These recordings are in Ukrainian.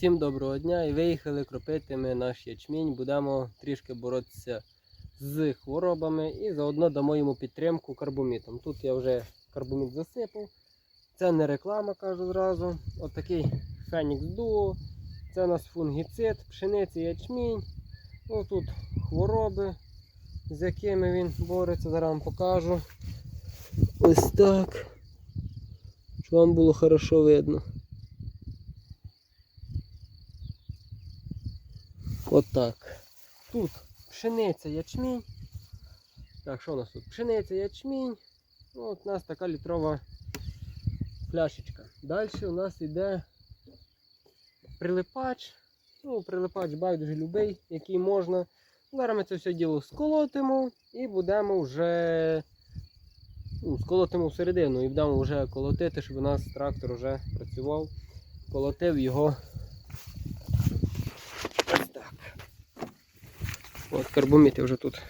Всім доброго дня і виїхали кропити ми наш ячмінь. Будемо трішки боротися з хворобами і заодно дамо йому підтримку карбомітом. Тут я вже карбоміт засипав. Це не реклама, кажу зразу. Отакий Фенікс Дуо. Це у нас фунгіцид, пшениця ячмінь. Ну, тут хвороби, з якими він бореться. Зараз вам покажу. Ось так. Щоб вам було хорошо видно. Отак. Тут пшениця ячмінь. Так, що у нас тут? Пшениця ячмінь. Ну, от у нас така літрова пляшечка. Далі у нас йде прилипач. Ну, прилипач байдуже любий, який можна. Зараз ми це все діло сколотимо і будемо вже ну, сколотимо всередину і будемо вже колотити, щоб у нас трактор вже працював. Колотив його ось так. От карбоміт я вже тут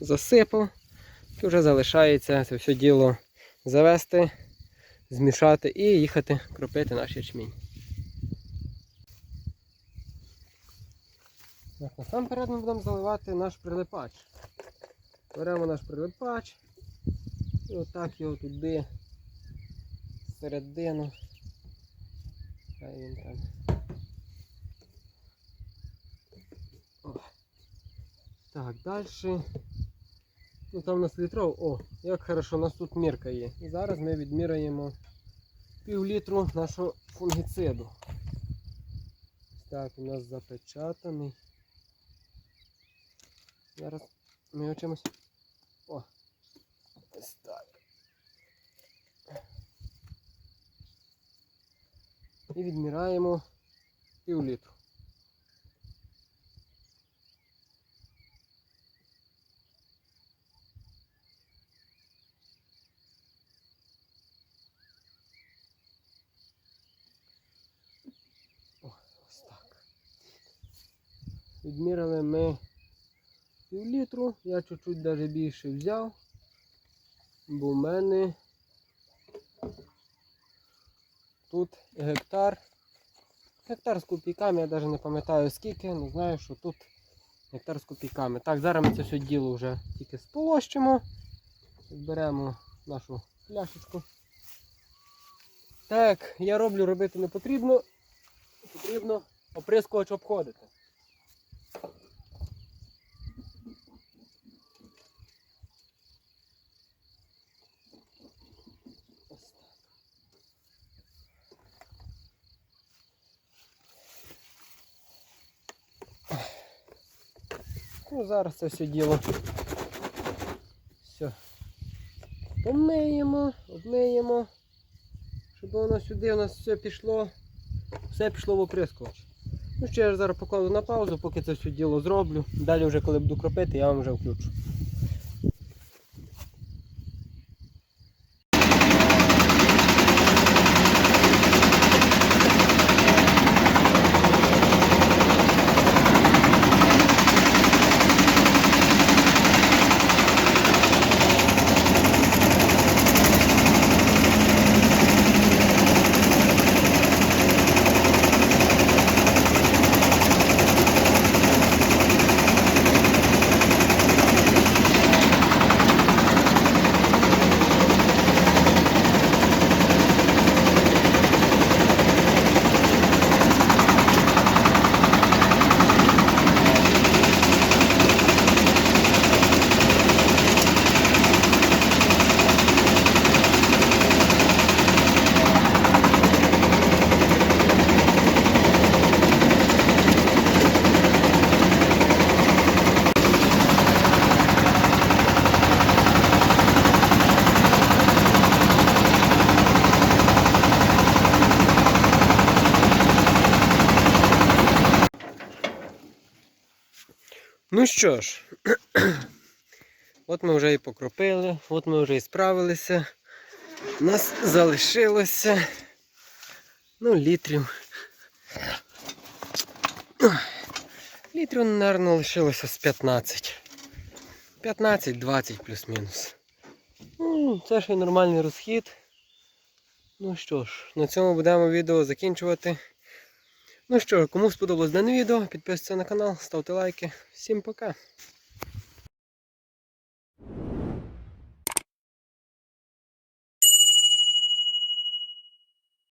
засипав. І вже залишається це все діло завести, змішати і їхати кропити наш ячмінь. Так, насамперед ми будемо заливати наш прилипач. Беремо наш прилипач і отак його туди всередину. Хай він там. Так, далі. Ну там у нас літров. О, як хорошо, у нас тут мірка є. І зараз ми відміряємо пів літру нашого фунгіциду. Так, у нас запечатаний. Зараз ми його чимось. О! Ось так. І відміраємо пів літру. О, ось так. Відміряли ми пів літру. Я чуть-чуть навіть більше взяв, бо в мене тут гектар. Гектар з копійками, я навіть не пам'ятаю скільки, але знаю, що тут гектар з копійками. Так, зараз ми це все діло вже тільки сполощимо. Беремо нашу пляшечку. Так, я роблю, робити не потрібно. Потрібно оприскувач обходити. Ну, зараз це все діло. Все. Помиємо, обмиємо, щоб воно сюди у нас все пішло. Все пішло в оприскувач. Ну ще я зараз покладу на паузу, поки це все діло зроблю. Далі вже коли буду кропити, я вам вже включу. Ну що ж, от ми вже і покропили, от ми вже і справилися. У нас залишилося ну, літрів. Літрів, мабуть, лишилося з 15. 15-20 плюс-мінус. Ну, це ще й нормальний розхід. Ну що ж, на цьому будемо відео закінчувати. Ну що, кому сподобалось дане відео, підписуйтесь на канал, ставте лайки. Всім пока!